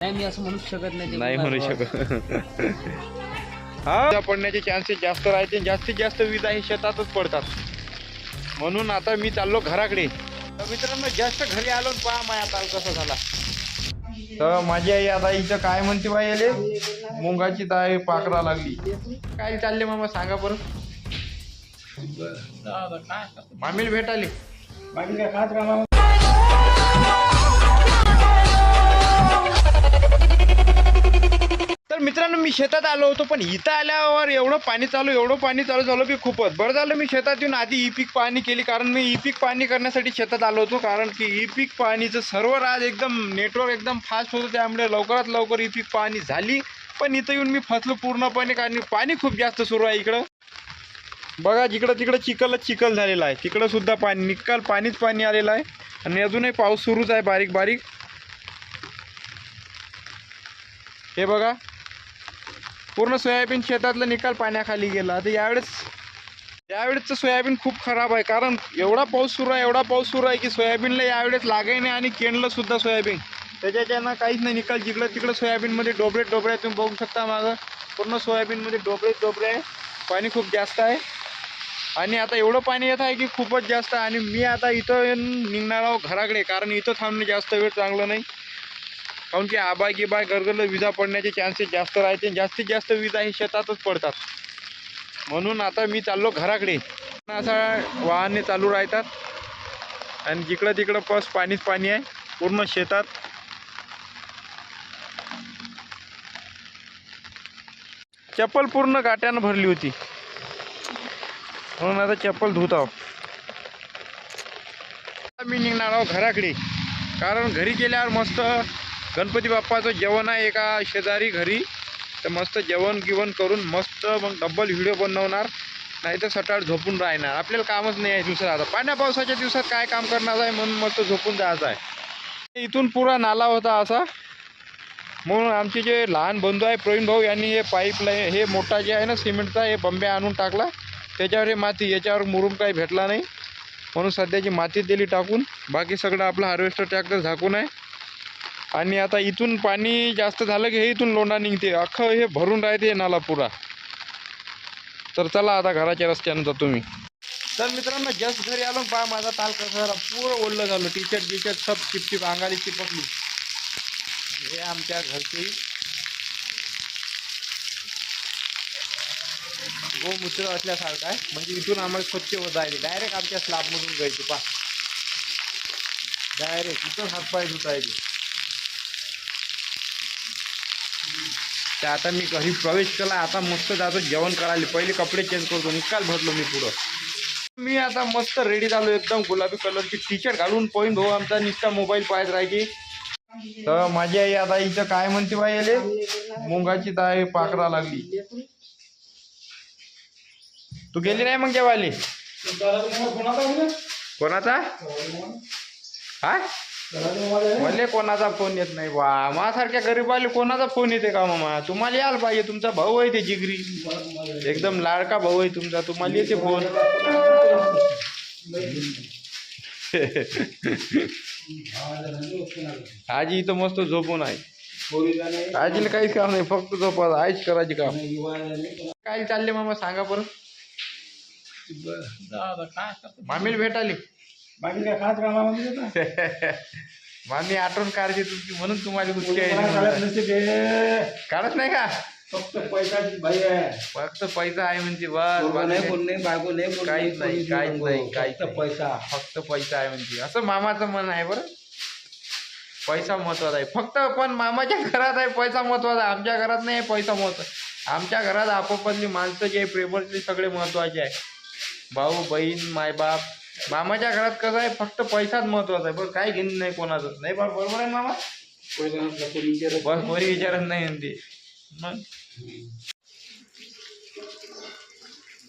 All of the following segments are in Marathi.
नाही मी असं म्हणूच शकत नाही म्हणू. शकत. हा पडण्याचे चान्सेस जास्त राहते जास्तीत जास्त विजा हे शेतातच पडतात. म्हणून आता मी चाललो घराकडे. तर मित्रांनो जास्त घरी आलो पहा माझ्या ताल कसा झाला. तर माझी आई आता इथं काय म्हणते बाई आले मुंगाची ताय पाकरा लागली. काय चालले मामा सांगा बरं. मामीला भेटाले. तर मित्रांनो मी शेतात आलो होतो पण इथं आल्यावर एवढं पाणी चालू एवढं पाणी चालू झालं की खूपच. बरं झालं मी शेतात येऊन आधी ई पीक पाहणी केली कारण मी ई पीक पाहणी करण्यासाठी शेतात आलो होतो कारण की ई पीक पाहणीचं सर्व आज एकदम नेटवर्क एकदम फास्ट होतं त्यामुळे लवकरात लवकर ई पीक पाहणी झाली. पण इथं येऊन मी फसलो पूर्णपणे कारण पाणी खूप जास्त सुरू आहे इकडं. बघा जिकडं तिकडं चिखलच चिखल झालेला आहे. तिकडं सुद्धा पाणी निकाल पाणीच पाणी आलेलं आहे. आणि अजूनही पाऊस सुरूच आहे बारीक बारीक. हे बघा. पूर्ण सोयाबीन शेतातलं निकाल पाण्याखाली गेला. आता यावेळेस यावेळेसचं सोयाबीन खूप खराब आहे. कारण एवढा पाऊस सुरू आहे एवढा पाऊस सुरू आहे की सोयाबीनला यावेळेस लागाय नाही आणि केणलं सुद्धा सोयाबीन. त्याच्याच्यानं काहीच नाही निकाल. जिकडं तिकडं सोयाबीनमध्ये डोबळे डोबळे आहे. तुम्ही बघू शकता मागं. पूर्ण सोयाबीनमध्ये डोबळे डोबळे आहे. पाणी खूप जास्त आहे. आणि आता एवढं पाणी येत आहे की खूपच जास्त आहे. आणि मी आता इथं निघणार आहो घराकडे. कारण इथं थांबणे जास्त वेळ चांगलं नाही. काऊन की आबाय गिबाय गरगरलं विजा पडण्याचे चान्सेस जास्त राहते जास्तीत जास्त विजा हे शेतातच पडतात. म्हणून आता मी चाललो घराकडे. असा वाहने चालू राहतात. आणि जिकडं तिकडं पस पाणीच पाणी आहे. पूर्ण शेतात. चप्पल पूर्ण गाट्यानं भरली होती. म्हणून आता चप्पल धुत आहो मी निघणार आहो घराकडे. कारण घरी गेल्यावर मस्त गणपती बाप्पाचं जेवण आहे एका शेजारी घरी. तर मस्त जेवण गिवण करून मस्त मग डब्बल व्हिडिओ बनवणार. नाही तर सटाळ झोपून राहणार. आपल्याला कामच नाही आहे दुसरं आता. पाण्या पावसाच्या दिवसात काय काम करणार आहे म्हणून मस्त झोपून जायचं आहे. इथून पुरा नाला होता असा. म्हणून आमचे जे लहान बंधू आहे प्रवीण भाऊ यांनी हे पाईपलाईन हे मोठा जे आहे ना सिमेंटचा हे बंब्या आणून टाकला. त्याच्यावर हे माती याच्यावर मुरूम काही भेटला नाही. म्हणून सध्याची माती दिली टाकून. बाकी सगळं आपलं हार्वेस्टर ट्रॅक्टर झाकून आहे. आणि आता इथून पाणी जास्त झालं की हे इथून लोंढा निघते. अख्खं हे भरून राहते नाला पुरा तर चला आता घराच्या रस्त्यानं जातो मी. तर मित्रांनो जस्ट घरी आलो पहा माझा ताल कसा झाला. पुरं ओढलं झालं. टी शर्ट टी शर्ट सब चिपचिप अंगाली चिपकली. हे आमच्या घरचे गोमूत्र असल्यासारखं आहे. म्हणजे इथून आम्हाला स्वच्छ होत आहे डायरेक्ट आमच्या स्लॅबमधून जायचे पा डायरेक्ट इथून हातपाय धुता येते ते. ते आता मी घरी प्रवेश केला. आता मस्त जातो जेवण करायला. पहिले कपडे चेंज करतो निकाल भरलो मी पुढं. मी आता मस्त रेडी झालो एकदम. गुलाबी कलरची टी शर्ट घालून पॉईंट भाऊ आमचा नुसता मोबाईल पाहत राहायची. तर माझी आई आता इथं काय म्हणते बाई आले मुंगाची ताय पाकरा लागली. तू गेली नाही मग जेवायला? कोणाचा काय मले कोणाचा फोन येत नाही बा. माझ्यासारख्या गरीबाले कोणाचा फोन येते का मामा? तुम्हाला यायला पाहिजे. तुमचा भाऊ आहे ते जिगरी. एकदम लाडका भाऊ आहे तुमचा. तुम्हाला येते फोन आजी इथं मस्त झोपून आहे. आजीला काहीच काम नाही. फक्त झोपा आईच करायची काम. काय चालले मामा? सांगा बरं. मामीला भेटाली बाकी काय खास कामामध्ये मामी आठवण काढते तुमची म्हणून तुम्हाला काढत आहे काढत नाही का? फक्त बाई आहे. फक्त पैसा आहे म्हणजे बस नाही. कोण नाही बायको नाही कोण काहीच नाही, काहीच. नाही, काहीच. पैसा. फक्त पैसा आहे म्हणजे. असं मामाचं मन आहे बरं. पैसा महत्त्वाचा आहे. फक्त पण मामाच्या घरात आहे पैसा महत्त्वाचा. आहे आमच्या घरात नाही पैसा महत्त्वाचा आमच्या घरात आपापली माणसं जे प्रेमरचे सगळे महत्त्वाचे आहे. भाऊ बहीण मायबाप मामाच्या घरात कसं आहे फक्त पैसाच महत्त्वाचा आहे. बरं काय घेणं नाही कोणाचं. नाही बरं बरोबर आहे मामा? बस कोणी विचारत नाही आणि ते. मग?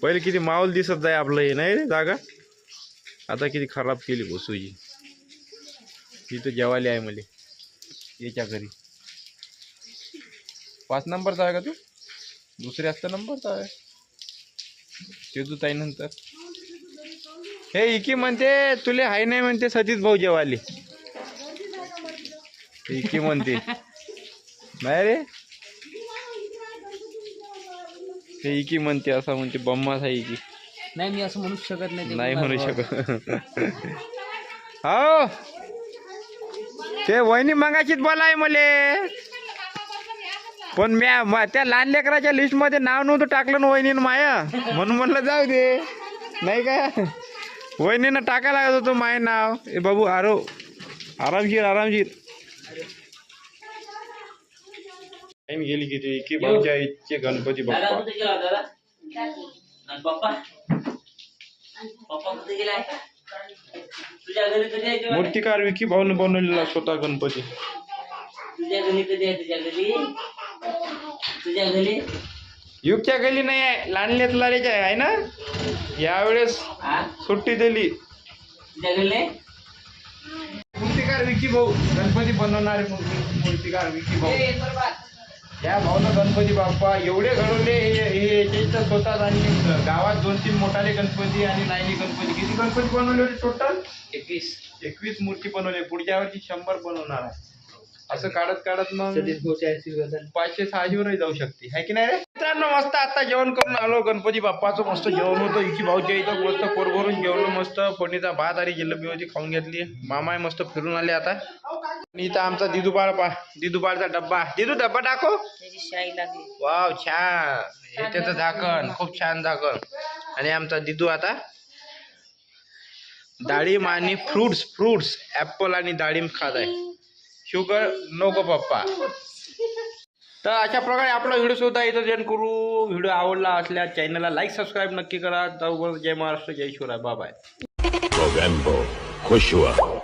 पहिले किती माहोल दिसत आहे आपलं हे नाही रे जागा? आता किती खराब केली बसूची तिथं जेवायला आहे मला. याच्या घरी. पाच नंबरचा आहे का तू? दुसऱ्याचा नंबरचा आहे. ते तू ताई नंतर. हे इकी म्हणते तुले हाय नाही म्हणते सतीश भाऊ जेवाले इकी म्हणते नाही रे. हे इकी म्हणते असं म्हणते बम्माच आहे इकी. नाही मी असं म्हणू शकत नाही ते नाही म्हणू. शकत. हो ते वहिनी मंगाशीच बोलाय मले. पण म्या म- त्या लहान लेकराच्या लिस्टमध्ये नाव नव्हतं टाकलं ना वहिनीनं माया. म्हणून म्हणलं जाऊ दे. नाही का? वहिनीनं टाकायला लागत होतं माय नाव. ए बाबू आरो आरामशीर आरामशीर. टाइम गेली किती? की भाऊच्या इच्छे गणपती बाप्पा? मूर्तिकार विकी भाऊन बनवलेला स्वतः गणपती. तुझ्या घरी कधी आहे तुझ्या घरी? तुझ्या घरी? युगच्या गली नाही आहे लहानलेच लालेच्या आहे ना? यावेळेस सुट्टी दिली? मूर्तिकार विकी भाऊ गणपती बनवणारे मूर्ती- मूर्तिकार विकी भाऊ. या भाऊनं गणपती बाप्पा एवढे घडवले हे हे याच्या स्वतः आणि गावात दोन तीन मोठाले गणपती आणि लाईनी गणपती. किती गणपती बनवले होते टोटल एकवीस. एकवीस मूर्ती बनवले पुढच्या वर्षी शंभर बनवणार आहे. असं काढत काढत मग सतीश. पाचशे सहाशेवरही जाऊ शकते. है की नाही रे? मित्रांनो मस्त आता जेवण करून आलो. गणपती बाप्पाचं मस्त जेवण होतं. इकी भाऊच्या इथं. मस्त पोट भरून जेवलं मस्त. फोडणीचा भात आणि जिलेबी होती खाऊन घेतली. मामा मस्त फिरून आले आता. आणि इथं आमचा दिदू बाळ पा दिदू बाळचा डब्बा. दिदू डब्बा टाको? वाव छान. हे त्याचं झाकण. खूप छान झाकण. आणि आमचा दिदू आता डाळिंब आणि फ्रुट्स फ्रुट्स ऍपल आणि डाळिंब खात आहे. शुगर नको पप्पा. तर अशा प्रकारे आपला व्हिडिओ सुद्धा इथं जॉईन करू. व्हिडिओ आवडला असल्यास चॅनलला लाईक सबस्क्राईब नक्की करा. जाऊ जय महाराष्ट्र जय शिवराय. बाबा खुश हुआ।